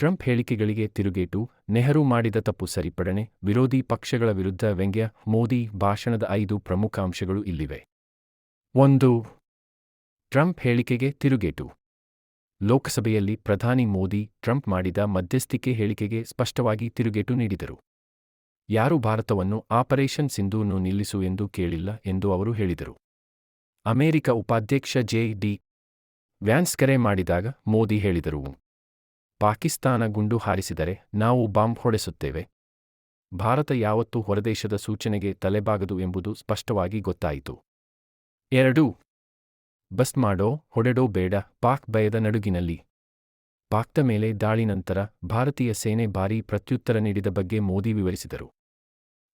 Trump ಹೇಳಿಕೆಗಳಿಗೆ ತಿರುಗೇಟು, ನೆಹರು ಮಾಡಿದ ತಪ್ಪು ಸರಿಪಡಣೆ ವಿರೋಧಿ ಪಕ್ಷಗಳ ವಿರುದ್ಧ ವ್ಯಂಗ್ಯ, ಮೋದಿ ಭಾಷಣದ ಐದು ಪ್ರಮುಖ ಅಂಶಗಳು ಇಲ್ಲಿವೆ. ಒಂದು, ಟ್ರಂಪ್ ಹೇಳಿಕೆಗೆ ತಿರುಗೇಟು. ಲೋಕಸಭೆಯಲ್ಲಿ ಪ್ರಧಾನಿ ಮೋದಿ, ಟ್ರಂಪ್ ಮಾಡಿದ ಮಧ್ಯಸ್ಥಿಕೆ ಹೇಳಿಕೆಗೆ ಸ್ಪಷ್ಟವಾಗಿ ತಿರುಗೇಟು ನೀಡಿದರು. ಯಾರು ಭಾರತವನ್ನು ಆಪರೇಷನ್ ಸಿಂಧೂನು ನಿಲ್ಲಿಸು ಎಂದು ಕೇಳಿಲ್ಲ ಎಂದು ಅವರು ಹೇಳಿದರು. ಅಮೆರಿಕ ಉಪಾಧ್ಯಕ್ಷ ಜೆ ಡಿ ವ್ಯಾನ್ಸ್ ಕರೆ ಮಾಡಿದಾಗ ಮೋದಿ ಹೇಳಿದರು. ಪಾಕಿಸ್ತಾನ ಗುಂಡು ಹಾರಿಸಿದರೆ ನಾವು ಬಾಂಬ್ ಹೊಡೆಸುತ್ತೇವೆ. ಭಾರತ ಯಾವತ್ತೂ ಹೊರದೇಶದ ಸೂಚನೆಗೆ ತಲೆಬಾಗದು ಎಂಬುದು ಸ್ಪಷ್ಟವಾಗಿ ಗೊತ್ತಾಯಿತು. ಎರಡು, ಬಸ್ ಮಾಡೋ, ಹೊಡೆಡೋ ಬೇಡ, ಪಾಕ್ ಭಯದ ನಡುಗಿನಲ್ಲಿ. ಪಾಕ್ದ ಮೇಲೆ ದಾಳಿ ನಂತರ ಭಾರತೀಯ ಸೇನೆ ಭಾರೀ ಪ್ರತ್ಯುತ್ತರ ನೀಡಿದ ಬಗ್ಗೆ ಮೋದಿ ವಿವರಿಸಿದರು.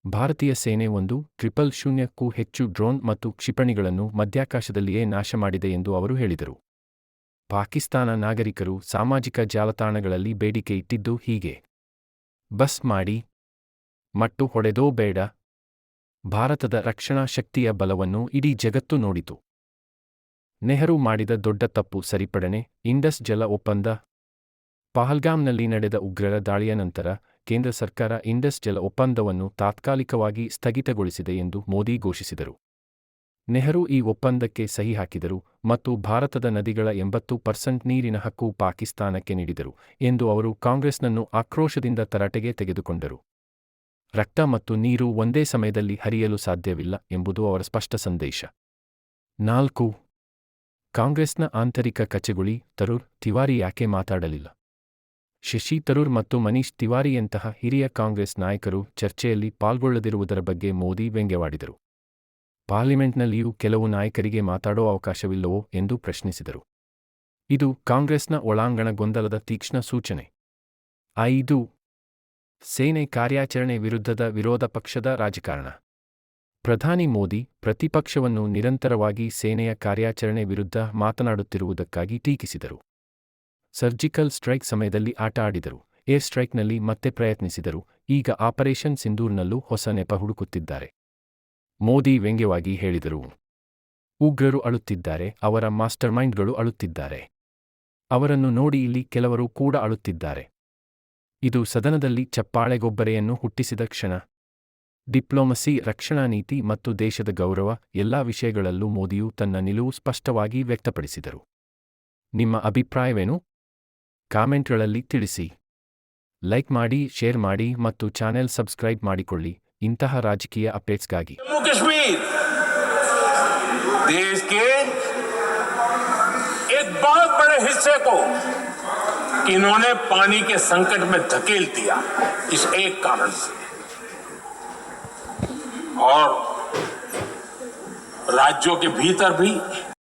ಭಾರತೀಯ ಸೇನೆ ಒಂದು, ಟ್ರಿಪಲ್ ಶೂನ್ಯಕ್ಕೂ ಹೆಚ್ಚು ಡ್ರೋನ್ ಮತ್ತು ಕ್ಷಿಪಣಿಗಳನ್ನು ಮಧ್ಯಾಕಾಶದಲ್ಲಿಯೇ ನಾಶ ಮಾಡಿದೆ ಎಂದು ಅವರು ಹೇಳಿದರು. ಪಾಕಿಸ್ತಾನ ನಾಗರಿಕರು ಸಾಮಾಜಿಕ ಜಾಲತಾಣಗಳಲ್ಲಿ ಬೇಡಿಕೆ ಇಟ್ಟಿದ್ದು ಹೀಗೆ. ಬಸ್ ಮಾಡಿ. ಮಟ್ಟು ಹೊಡೆದೋ ಬೇಡ. ಭಾರತದ ರಕ್ಷಣಾ ಶಕ್ತಿಯ ಬಲವನ್ನು ಇಡೀ ಜಗತ್ತು ನೋಡಿತು. ನೆಹರು ಮಾಡಿದ ದೊಡ್ಡ ತಪ್ಪು ಸರಿಪಡಣೆ ಇಂಡಸ್ ಜಲ ಒಪ್ಪಂದ. ಪಹಲ್ಗಾಮ್ನಲ್ಲಿ ನಡೆದ ಉಗ್ರರ ದಾಳಿಯ ನಂತರ ಕೇಂದ್ರ ಸರ್ಕಾರ ಇಂಡಸ್ ಜಲ ಒಪ್ಪಂದವನ್ನು ತಾತ್ಕಾಲಿಕವಾಗಿ ಸ್ಥಗಿತಗೊಳಿಸಿದೆ ಎಂದು ಮೋದಿ ಘೋಷಿಸಿದರು. ನೆಹರು ಈ ಒಪ್ಪಂದಕ್ಕೆ ಸಹಿ ಹಾಕಿದರು ಮತ್ತು ಭಾರತದ ನದಿಗಳ ಎಂಬತ್ತು ಪರ್ಸೆಂಟ್ ನೀರಿನ ಹಕ್ಕು ಪಾಕಿಸ್ತಾನಕ್ಕೆ ನೀಡಿದರು ಎಂದು ಅವರು ಕಾಂಗ್ರೆಸ್ನನ್ನು ಆಕ್ರೋಶದಿಂದ ತರಾಟೆಗೆ ತೆಗೆದುಕೊಂಡರು. ರಕ್ತ ಮತ್ತು ನೀರು ಒಂದೇ ಸಮಯದಲ್ಲಿ ಹರಿಯಲು ಸಾಧ್ಯವಿಲ್ಲ ಎಂಬುದು ಅವರ ಸ್ಪಷ್ಟ ಸಂದೇಶ. ನಾಲ್ಕು, ಕಾಂಗ್ರೆಸ್ನ ಆಂತರಿಕ ಕಚೆಗುಳಿ ತರೂರ್ ತಿವಾರಿ ಯಾಕೆ ಮಾತಾಡಲಿಲ್ಲ? ಶಶಿ ತರೂರ್ ಮತ್ತು ಮನೀಶ್ ತಿವಾರಿಯಂತಹ ಹಿರಿಯ ಕಾಂಗ್ರೆಸ್ ನಾಯಕರು ಚರ್ಚೆಯಲ್ಲಿ ಪಾಲ್ಗೊಳ್ಳದಿರುವುದರ ಬಗ್ಗೆ ಮೋದಿ ವ್ಯಂಗ್ಯವಾಡಿದರು. ಪಾರ್ಲಿಮೆಂಟ್ನಲ್ಲಿಯೂ ಕೆಲವು ನಾಯಕರಿಗೆ ಮಾತಾಡೋ ಅವಕಾಶವಿಲ್ಲವೋ ಎಂದು ಪ್ರಶ್ನಿಸಿದರು. ಇದು ಕಾಂಗ್ರೆಸ್ನ ಒಳಾಂಗಣ ಗೊಂದಲದ ತೀಕ್ಷ್ಣ ಸೂಚನೆ. ಐದು. ಸೇನೆ ಕಾರ್ಯಾಚರಣೆ ವಿರುದ್ಧದ ವಿರೋಧ ಪಕ್ಷದ ರಾಜಕಾರಣ. ಪ್ರಧಾನಿ ಮೋದಿ ಪ್ರತಿಪಕ್ಷವನ್ನು ನಿರಂತರವಾಗಿ ಸೇನೆಯ ಕಾರ್ಯಾಚರಣೆ ವಿರುದ್ಧ ಮಾತನಾಡುತ್ತಿರುವುದಕ್ಕಾಗಿ ಟೀಕಿಸಿದರು. ಸರ್ಜಿಕಲ್ ಸ್ಟ್ರೈಕ್ ಸಮಯದಲ್ಲಿ ಆಟ ಆಡಿದರು. ಏರ್ ಸ್ಟ್ರೈಕ್ನಲ್ಲಿ ಮತ್ತೆ ಪ್ರಯತ್ನಿಸಿದರು. ಈಗ ಆಪರೇಷನ್ ಸಿಂಧೂರ್ನಲ್ಲೂ ಹೊಸ ನೆಪ ಹುಡುಕುತ್ತಿದ್ದಾರೆ. ಮೋದಿ ವ್ಯಂಗ್ಯವಾಗಿ ಹೇಳಿದರು. ಉಗ್ರರು ಅಳುತ್ತಿದ್ದಾರೆ, ಅವರ ಮಾಸ್ಟರ್ ಮೈಂಡ್ಗಳು ಅಳುತ್ತಿದ್ದಾರೆ. ಅವರನ್ನು ನೋಡಿ ಇಲ್ಲಿ ಕೆಲವರು ಕೂಡ ಅಳುತ್ತಿದ್ದಾರೆ. ಇದು ಸದನದಲ್ಲಿ ಚಪ್ಪಾಳೆಗೊಬ್ಬರೆಯನ್ನು ಹುಟ್ಟಿಸಿದ ಕ್ಷಣ. ಡಿಪ್ಲೊಮಸಿ, ರಕ್ಷಣಾ ನೀತಿ ಮತ್ತು ದೇಶದ ಗೌರವ ಎಲ್ಲಾ ವಿಷಯಗಳಲ್ಲೂ ಮೋದಿಯು ತನ್ನ ನಿಲುವು ಸ್ಪಷ್ಟವಾಗಿ ವ್ಯಕ್ತಪಡಿಸಿದರು. ನಿಮ್ಮ ಅಭಿಪ್ರಾಯವೇನು? ಕಾಮೆಂಟ್ಗಳಲ್ಲಿ ತಿಳಿಸಿ. ಲೈಕ್ ಮಾಡಿ, ಶೇರ್ ಮಾಡಿ ಮತ್ತು ಚಾನೆಲ್ ಸಬ್ಸ್ಕ್ರೈಬ್ ಮಾಡಿಕೊಳ್ಳಿ. ಇಂತಹ ರಾಜಕೀಯ ಅಪ್ಡೇಟ್ಸ್ಗಾಗಿ जम्मू कश्मीर देश के एक बहुत बड़े हिस्से को इन्होंने पानी के संकट में धकेल दिया इस एक कारण से और राज्यों के भीतर भी